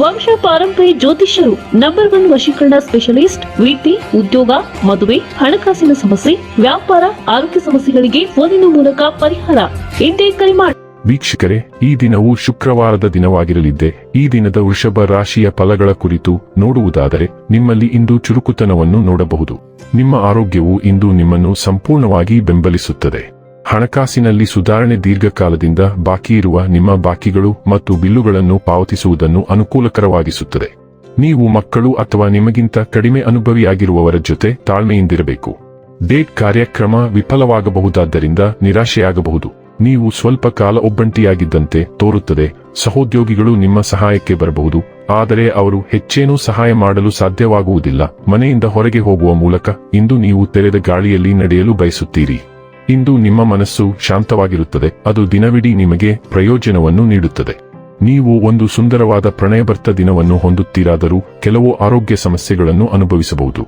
ವಂಶ ಪಾರಂಪರಿ ಜ್ಯೋತಿಷ್ಯರು ನಂಬರ್ ಒನ್ ವಶೀಕರಣ ಸ್ಪೆಷಲಿಸ್ಟ್ ವೃತ್ತಿ ಉದ್ಯೋಗ, ಮದುವೆ, ಹಣಕಾಸಿನ ಸಮಸ್ಯೆ, ವ್ಯಾಪಾರ, ಆರೋಗ್ಯ ಸಮಸ್ಯೆಗಳಿಗೆ ಫೋನಿನ ಮೂಲಕ ಪರಿಹಾರ. ಎಂದೇ ಕರೆ ಮಾಡಿ ವೀಕ್ಷಕರೇ, ಈ ದಿನವು ಶುಕ್ರವಾರದ ದಿನವಾಗಿರಲಿದ್ದೆ. ಈ ದಿನದ ವೃಷಭ ರಾಶಿಯ ಫಲಗಳ ಕುರಿತು ನೋಡುವುದಾದರೆ, ನಿಮ್ಮಲ್ಲಿ ಇಂದು ಚುರುಕುತನವನ್ನು ನೋಡಬಹುದು. ನಿಮ್ಮ ಆರೋಗ್ಯವು ಇಂದು ನಿಮ್ಮನ್ನು ಸಂಪೂರ್ಣವಾಗಿ ಬೆಂಬಲಿಸುತ್ತದೆ. ಹಣಕಾಸಿನಲ್ಲಿ ಸುಧಾರಣೆ ದೀರ್ಘಕಾಲದಿಂದ ಬಾಕಿ ಇರುವ ನಿಮ್ಮ ಬಾಕಿಗಳು ಮತ್ತು ಬಿಲ್ಲುಗಳನ್ನು ಪಾವತಿಸುವುದನ್ನು ಅನುಕೂಲಕರವಾಗಿಸುತ್ತದೆ. ನೀವು ಮಕ್ಕಳು ಅಥವಾ ನಿಮಗಿಂತ ಕಡಿಮೆ ಅನುಭವಿಯಾಗಿರುವವರ ಜೊತೆ ತಾಳ್ಮೆಯಿಂದಿರಬೇಕು. ಡೇಟ್ ಕಾರ್ಯಕ್ರಮ ವಿಫಲವಾಗಬಹುದಾದ್ದರಿಂದ ನಿರಾಶೆಯಾಗಬಹುದು. ನೀವು ಸ್ವಲ್ಪ ಕಾಲ ಒಬ್ಬಂಟಿಯಾಗಿದ್ದಂತೆ ತೋರುತ್ತದೆ. ಸಹೋದ್ಯೋಗಿಗಳು ನಿಮ್ಮ ಸಹಾಯಕ್ಕೆ ಬರಬಹುದು. ಆದರೆ ಅವರು ಹೆಚ್ಚೇನೂ ಸಹಾಯ ಮಾಡಲು ಸಾಧ್ಯವಾಗುವುದಿಲ್ಲ. ಮನೆಯಿಂದ ಹೊರಗೆ ಹೋಗುವ ಮೂಲಕ ಇಂದು ನೀವು ತೆರೆದ ಗಾಳಿಯಲ್ಲಿ ನಡೆಯಲು ಬಯಸುತ್ತೀರಿ. ಇಂದು ನಿಮ್ಮ ಮನಸ್ಸು ಶಾಂತವಾಗಿರುತ್ತದೆ, ಅದು ದಿನವಿಡೀ ನಿಮಗೆ ಪ್ರಯೋಜನವನ್ನು ನೀಡುತ್ತದೆ. ನೀವು ಒಂದು ಸುಂದರವಾದ ಪ್ರಣಯಭರ್ತ ದಿನವನ್ನು ಹೊಂದುತ್ತೀರಾದರೂ ಕೆಲವು ಆರೋಗ್ಯ ಸಮಸ್ಯೆಗಳನ್ನು ಅನುಭವಿಸಬಹುದು.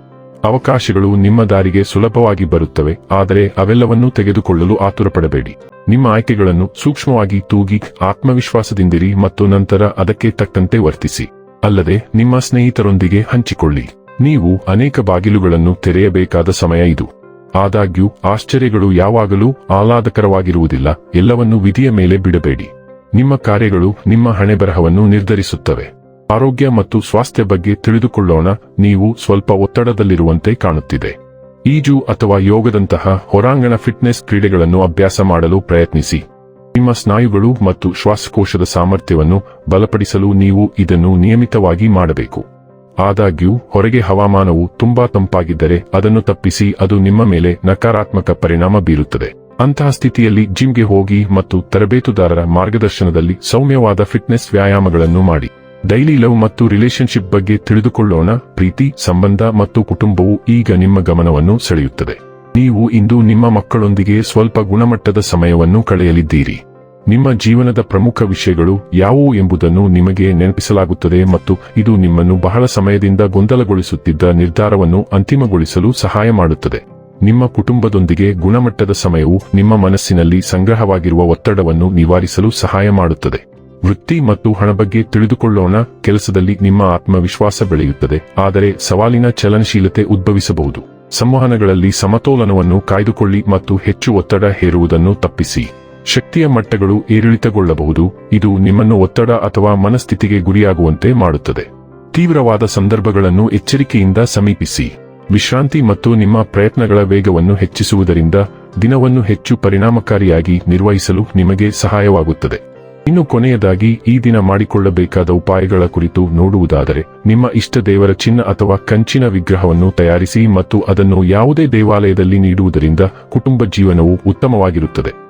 ಅವಕಾಶಗಳು ನಿಮ್ಮ ದಾರಿಗೆ ಸುಲಭವಾಗಿ ಬರುತ್ತವೆ, ಆದರೆ ಅವೆಲ್ಲವನ್ನೂ ತೆಗೆದುಕೊಳ್ಳಲು ಆತುರಪಡಬೇಡಿ. ನಿಮ್ಮ ಆಯ್ಕೆಗಳನ್ನು ಸೂಕ್ಷ್ಮವಾಗಿ ತೂಗಿ ಆತ್ಮವಿಶ್ವಾಸದಿಂದಿರಿ ಮತ್ತು ನಂತರ ಅದಕ್ಕೆ ತಕ್ಕಂತೆ ವರ್ತಿಸಿ. ಅಲ್ಲದೆ, ನಿಮ್ಮ ಸ್ನೇಹಿತರೊಂದಿಗೆ ಹಂಚಿಕೊಳ್ಳಿ. ನೀವು ಅನೇಕ ಬಾಗಿಲುಗಳನ್ನು ತೆರೆಯಬೇಕಾದ ಸಮಯ ಇದು. ಆದಾಗ್ಯೂ, ಆಶ್ಚರ್ಯಗಳು ಯಾವಾಗಲೂ ಆಹ್ಲಾದಕರವಾಗಿರುವುದಿಲ್ಲ. ಎಲ್ಲವನ್ನೂ ವಿಧಿಯ ಮೇಲೆ ಬಿಡಬೇಡಿ. ನಿಮ್ಮ ಕಾರ್ಯಗಳು ನಿಮ್ಮ ಹಣೆಬರಹವನ್ನು ನಿರ್ಧರಿಸುತ್ತವೆ. ಆರೋಗ್ಯ ಮತ್ತು ಸ್ವಾಸ್ಥ್ಯ ಬಗ್ಗೆ ತಿಳಿದುಕೊಳ್ಳೋಣ. ನೀವು ಸ್ವಲ್ಪ ಒತ್ತಡದಲ್ಲಿರುವಂತೆ ಕಾಣುತ್ತಿದೆ. ಈಜು ಅಥವಾ ಯೋಗದಂತಹ ಹೊರಾಂಗಣ ಫಿಟ್ನೆಸ್ ಕ್ರೀಡೆಗಳನ್ನು ಅಭ್ಯಾಸ ಮಾಡಲು ಪ್ರಯತ್ನಿಸಿ. ನಿಮ್ಮ ಸ್ನಾಯುಗಳು ಮತ್ತು ಶ್ವಾಸಕೋಶದ ಸಾಮರ್ಥ್ಯವನ್ನು ಬಲಪಡಿಸಲು ನೀವು ಇದನ್ನು ನಿಯಮಿತವಾಗಿ ಮಾಡಬೇಕು. ಆದಾಗ್ಯೂ, ಹೊರಗೆ ಹವಾಮಾನವು ತುಂಬಾ ತಂಪಾಗಿದ್ದರೆ ಅದನ್ನು ತಪ್ಪಿಸಿ ಅದು ನಿಮ್ಮ ಮೇಲೆ ನಕಾರಾತ್ಮಕ ಪರಿಣಾಮ ಬೀರುತ್ತದೆ. ಅಂತಹ ಸ್ಥಿತಿಯಲ್ಲಿ ಜಿಮ್ಗೆ ಹೋಗಿ ಮತ್ತು ತರಬೇತುದಾರರ ಮಾರ್ಗದರ್ಶನದಲ್ಲಿ ಸೌಮ್ಯವಾದ ಫಿಟ್ನೆಸ್ ವ್ಯಾಯಾಮಗಳನ್ನು ಮಾಡಿ. ಡೈಲಿ ಲವ್ ಮತ್ತು ರಿಲೇಶನ್ಶಿಪ್ ಬಗ್ಗೆ ತಿಳಿದುಕೊಳ್ಳೋಣ, ಪ್ರೀತಿ, ಸಂಬಂಧ ಮತ್ತು ಕುಟುಂಬವು ಈಗ ನಿಮ್ಮ ಗಮನವನ್ನು ಸೆಳೆಯುತ್ತದೆ. ನೀವು ಇಂದು ನಿಮ್ಮ ಮಕ್ಕಳೊಂದಿಗೆ ಸ್ವಲ್ಪ ಗುಣಮಟ್ಟದ ಸಮಯವನ್ನು ಕಳೆಯಲಿದ್ದೀರಿ. ನಿಮ್ಮ ಜೀವನದ ಪ್ರಮುಖ ವಿಷಯಗಳು ಯಾವುವು ಎಂಬುದನ್ನು ನಿಮಗೆ ನೆನಪಿಸಲಾಗುತ್ತದೆ ಮತ್ತು ಇದು ನಿಮ್ಮನ್ನು ಬಹಳ ಸಮಯದಿಂದ ಗೊಂದಲಗೊಳಿಸುತ್ತಿದ್ದ ನಿರ್ಧಾರವನ್ನು ಅಂತಿಮಗೊಳಿಸಲು ಸಹಾಯ ಮಾಡುತ್ತದೆ. ನಿಮ್ಮ ಕುಟುಂಬದೊಂದಿಗೆ ಗುಣಮಟ್ಟದ ಸಮಯವು ನಿಮ್ಮ ಮನಸ್ಸಿನಲ್ಲಿ ಸಂಗ್ರಹವಾಗಿರುವ ಒತ್ತಡವನ್ನು ನಿವಾರಿಸಲು ಸಹಾಯ ಮಾಡುತ್ತದೆ. ವೃತ್ತಿ ಮತ್ತು ಹಣ ಬಗ್ಗೆ ತಿಳಿದುಕೊಳ್ಳೋಣ, ಕೆಲಸದಲ್ಲಿ ನಿಮ್ಮ ಆತ್ಮವಿಶ್ವಾಸ ಬೆಳೆಯುತ್ತದೆ, ಆದರೆ ಸವಾಲಿನ ಚಲನಶೀಲತೆ ಉದ್ಭವಿಸಬಹುದು. ಸಂವಹನಗಳಲ್ಲಿ ಸಮತೋಲನವನ್ನು ಕಾಯ್ದುಕೊಳ್ಳಿ ಮತ್ತು ಹೆಚ್ಚು ಒತ್ತಡ ಹೇರುವುದನ್ನು ತಪ್ಪಿಸಿ. ಶಕ್ತಿಯ ಮಟ್ಟಗಳು ಏರಿಳಿತಗೊಳ್ಳಬಹುದು, ಇದು ನಿಮ್ಮನ್ನು ಒತ್ತಡ ಅಥವಾ ಮನಸ್ಥಿತಿಗೆ ಗುರಿಯಾಗುವಂತೆ ಮಾಡುತ್ತದೆ. ತೀವ್ರವಾದ ಸಂದರ್ಭಗಳನ್ನು ಎಚ್ಚರಿಕೆಯಿಂದ ಸಮೀಪಿಸಿ. ವಿಶ್ರಾಂತಿ ಮತ್ತು ನಿಮ್ಮ ಪ್ರಯತ್ನಗಳ ವೇಗವನ್ನು ಹೆಚ್ಚಿಸುವುದರಿಂದ ದಿನವನ್ನು ಹೆಚ್ಚು ಪರಿಣಾಮಕಾರಿಯಾಗಿ ನಿರ್ವಹಿಸಲು ನಿಮಗೆ ಸಹಾಯವಾಗುತ್ತದೆ. ಇನ್ನು ಕೊನೆಯದಾಗಿ, ಈ ದಿನ ಮಾಡಿಕೊಳ್ಳಬೇಕಾದ ಉಪಾಯಗಳ ಕುರಿತು ನೋಡುವುದಾದರೆ, ನಿಮ್ಮ ಇಷ್ಟ ದೇವರ ಚಿನ್ನ ಅಥವಾ ಕಂಚಿನ ವಿಗ್ರಹವನ್ನು ತಯಾರಿಸಿ ಮತ್ತು ಅದನ್ನು ಯಾವುದೇ ದೇವಾಲಯದಲ್ಲಿ ನೀಡುವುದರಿಂದ ಕುಟುಂಬ ಜೀವನವು ಉತ್ತಮವಾಗಿರುತ್ತದೆ.